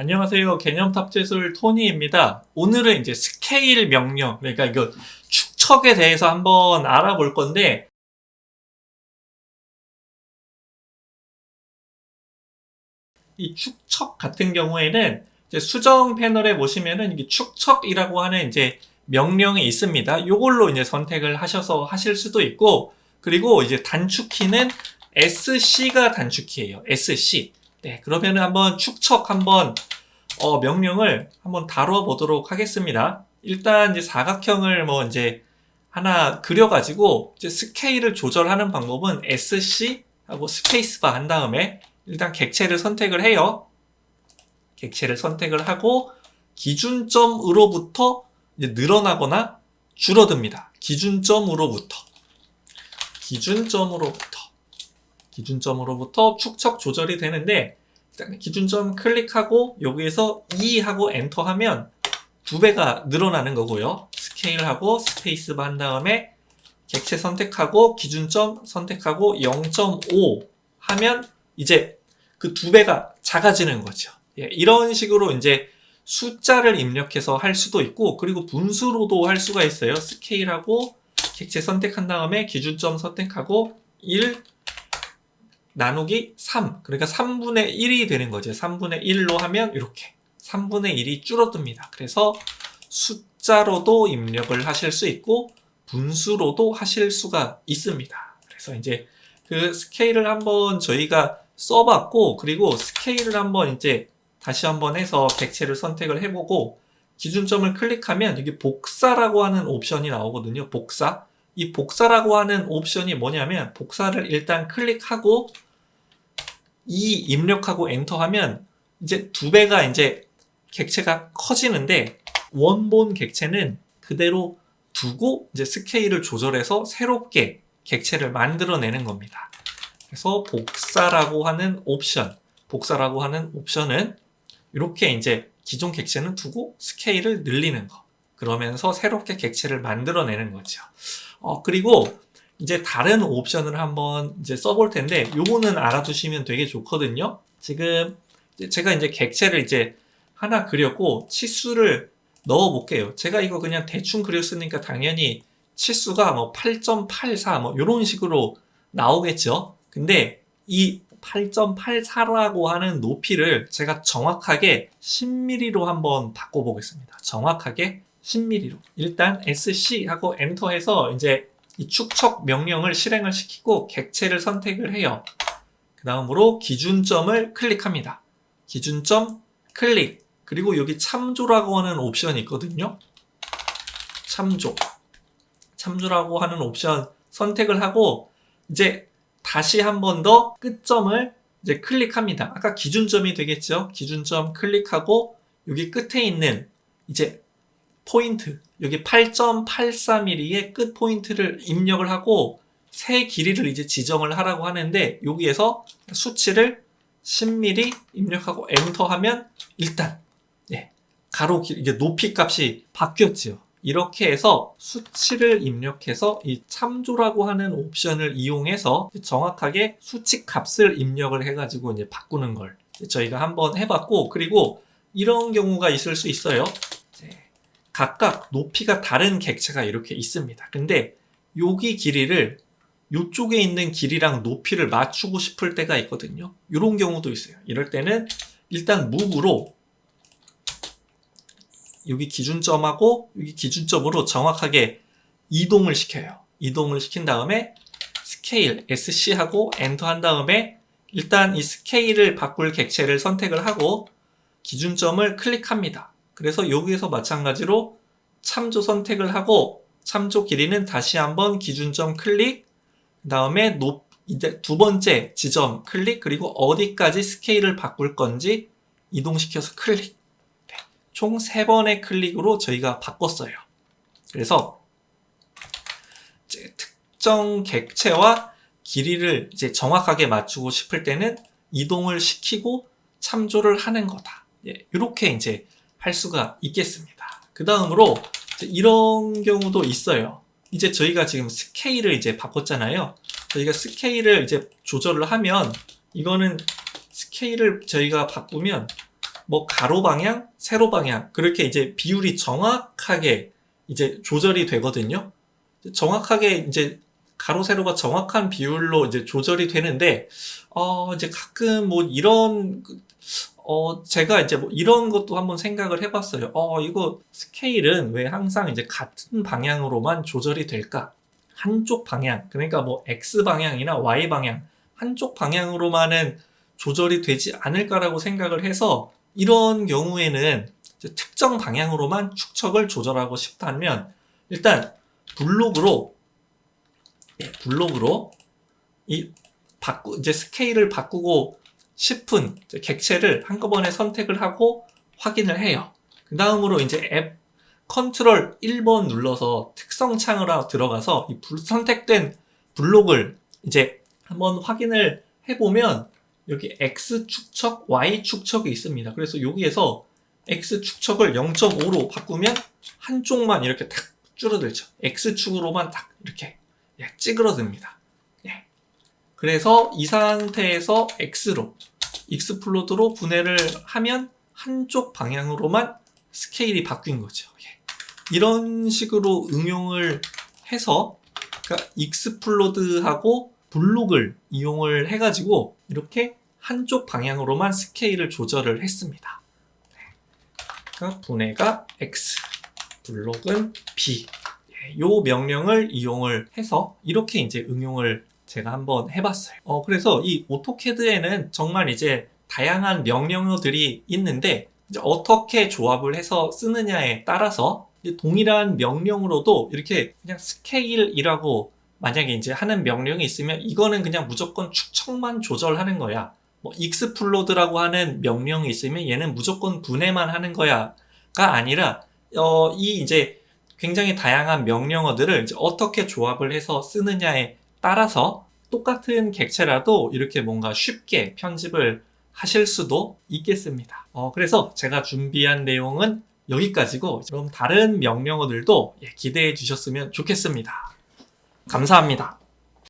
안녕하세요. 개념 탑재술 토니입니다. 오늘은 이제 스케일 명령, 그러니까 이거 축척에 대해서 한번 알아볼 건데, 이 축척 같은 경우에는 수정 패널에 보시면은 이게 축척이라고 하는 이제 명령이 있습니다. 요걸로 이제 선택을 하셔서 하실 수도 있고, 그리고 이제 단축키는 SC가 단축키예요. SC. 네, 그러면은 한번 축척 한번 어, 명령을 한번 다뤄보도록 하겠습니다. 일단 이제 사각형을 뭐 이제 하나 그려가지고 이제 스케일을 조절하는 방법은 SC 하고 스페이스바 한 다음에 일단 객체를 선택을 해요. 객체를 선택을 하고 기준점으로부터 늘어나거나 줄어듭니다. 기준점으로부터 기준점으로부터 기준점으로부터 축척 조절이 되는데 기준점 클릭하고 여기에서 2 하고 엔터 하면 두 배가 늘어나는 거고요. 스케일하고 스페이스바 한 다음에 객체 선택하고 기준점 선택하고 0.5 하면 이제 그 두 배가 작아지는 거죠. 예, 이런 식으로 이제 숫자를 입력해서 할 수도 있고 그리고 분수로도 할 수가 있어요. 스케일하고 객체 선택한 다음에 기준점 선택하고 1 나누기 3. 그러니까 3분의 1이 되는 거죠. 3분의 1로 하면 이렇게 3분의 1이 줄어듭니다. 그래서 숫자로도 입력을 하실 수 있고 분수로도 하실 수가 있습니다. 그래서 이제 그 스케일을 한번 저희가 써봤고 그리고 스케일을 한번 이제 다시 한번 해서 객체를 선택을 해보고 기준점을 클릭하면 여기 복사라고 하는 옵션이 나오거든요. 복사. 이 복사라고 하는 옵션이 뭐냐면 복사를 일단 클릭하고 이 입력하고 엔터하면 이제 두 배가 이제 객체가 커지는데 원본 객체는 그대로 두고 이제 스케일을 조절해서 새롭게 객체를 만들어내는 겁니다. 그래서 복사라고 하는 옵션, 복사라고 하는 옵션은 이렇게 이제 기존 객체는 두고 스케일을 늘리는 거. 그러면서 새롭게 객체를 만들어내는 거죠. 어, 그리고 이제 다른 옵션을 한번 이제 써볼 텐데, 요거는 알아두시면 되게 좋거든요. 지금 제가 이제 객체를 이제 하나 그렸고, 치수를 넣어 볼게요. 제가 이거 그냥 대충 그렸으니까 당연히 치수가 뭐 8.84, 뭐 요런 식으로 나오겠죠. 근데 이 8.84라고 하는 높이를 제가 정확하게 10mm로 한번 바꿔보겠습니다. 정확하게 10mm로. 일단 SC 하고 엔터해서 이제 이 축척 명령을 실행을 시키고 객체를 선택을 해요. 그 다음으로 기준점을 클릭합니다. 기준점 클릭. 그리고 여기 참조라고 하는 옵션이 있거든요. 참조. 참조라고 하는 옵션 선택을 하고 이제 다시 한 번 더 끝점을 이제 클릭합니다. 아까 기준점이 되겠죠? 기준점 클릭하고 여기 끝에 있는 이제 포인트 여기 8.84mm의 끝 포인트를 입력을 하고 새 길이를 이제 지정을 하라고 하는데 여기에서 수치를 10mm 입력하고 엔터 하면 일단 예, 가로 길 이게 높이 값이 바뀌었지요. 이렇게 해서 수치를 입력해서 이 참조라고 하는 옵션을 이용해서 정확하게 수치 값을 입력을 해가지고 이제 바꾸는 걸 저희가 한번 해봤고 그리고 이런 경우가 있을 수 있어요. 각각 높이가 다른 객체가 이렇게 있습니다. 근데 여기 길이를 이쪽에 있는 길이랑 높이를 맞추고 싶을 때가 있거든요. 이런 경우도 있어요. 이럴 때는 일단 무브로 여기 기준점하고 여기 기준점으로 정확하게 이동을 시켜요. 이동을 시킨 다음에 스케일 SC하고 엔터 한 다음에 일단 이 스케일을 바꿀 객체를 선택을 하고 기준점을 클릭합니다. 그래서 여기에서 마찬가지로 참조 선택을 하고 참조 길이는 다시 한번 기준점 클릭 그 다음에 높 이제 두 번째 지점 클릭 그리고 어디까지 스케일을 바꿀 건지 이동시켜서 클릭 총 3번의 클릭으로 저희가 바꿨어요. 그래서 이제 특정 객체와 길이를 이제 정확하게 맞추고 싶을 때는 이동을 시키고 참조를 하는 거다. 예, 이렇게 이제 할 수가 있겠습니다. 그 다음으로 이런 경우도 있어요. 이제 저희가 지금 스케일을 이제 바꿨잖아요. 저희가 스케일을 이제 조절을 하면 이거는 스케일을 저희가 바꾸면 뭐 가로 방향, 세로 방향 그렇게 이제 비율이 정확하게 이제 조절이 되거든요. 정확하게 이제 가로 세로가 정확한 비율로 이제 조절이 되는데 어 이제 가끔 뭐 이런 그- 어 제가 이제 뭐 이런 것도 한번 생각을 해봤어요. 어 이거 스케일은 왜 항상 이제 같은 방향으로만 조절이 될까? 한쪽 방향 그러니까 뭐 x 방향이나 y 방향 한쪽 방향으로만은 조절이 되지 않을까라고 생각을 해서 이런 경우에는 특정 방향으로만 축척을 조절하고 싶다면 일단 블록으로 예, 블록으로 이 바꾸 이제 스케일을 바꾸고 싶은 객체를 한꺼번에 선택을 하고 확인을 해요. 그 다음으로 이제 앱 컨트롤 1번 눌러서 특성 창으로 들어가서 이 불- 선택된 블록을 이제 한번 확인을 해보면 여기 X 축척, Y 축척이 있습니다. 그래서 여기에서 X 축척을 0.5로 바꾸면 한쪽만 이렇게 탁 줄어들죠. X축으로만 딱 이렇게 예, 찌그러듭니다. 예. 그래서 이 상태에서 X로 익스플로드로 분해를 하면 한쪽 방향으로만 스케일이 바뀐 거죠. 예. 이런 식으로 응용을 해서 그러니까 익스플로드하고 블록을 이용을 해가지고 이렇게 한쪽 방향으로만 스케일을 조절을 했습니다. 네. 그러니까 분해가 X, 블록은 B. 예, 요 명령을 이용을 해서 이렇게 이제 응용을 제가 한번 해봤어요. 어, 그래서 이 오토캐드에는 정말 이제 다양한 명령어들이 있는데 어떻게 조합을 해서 쓰느냐에 따라서 동일한 명령으로도 이렇게 그냥 스케일이라고 만약에 이제 하는 명령이 있으면 이거는 그냥 무조건 축척만 조절하는 거야. 뭐 익스플로드라고 하는 명령이 있으면 얘는 무조건 분해만 하는 거야가 아니라 어, 이 이제 굉장히 다양한 명령어들을 어떻게 조합을 해서 쓰느냐에 따라서 똑같은 객체라도 이렇게 뭔가 쉽게 편집을 하실 수도 있겠습니다. 어, 그래서 제가 준비한 내용은 여기까지고 그럼 다른 명령어들도 예, 기대해 주셨으면 좋겠습니다. 감사합니다.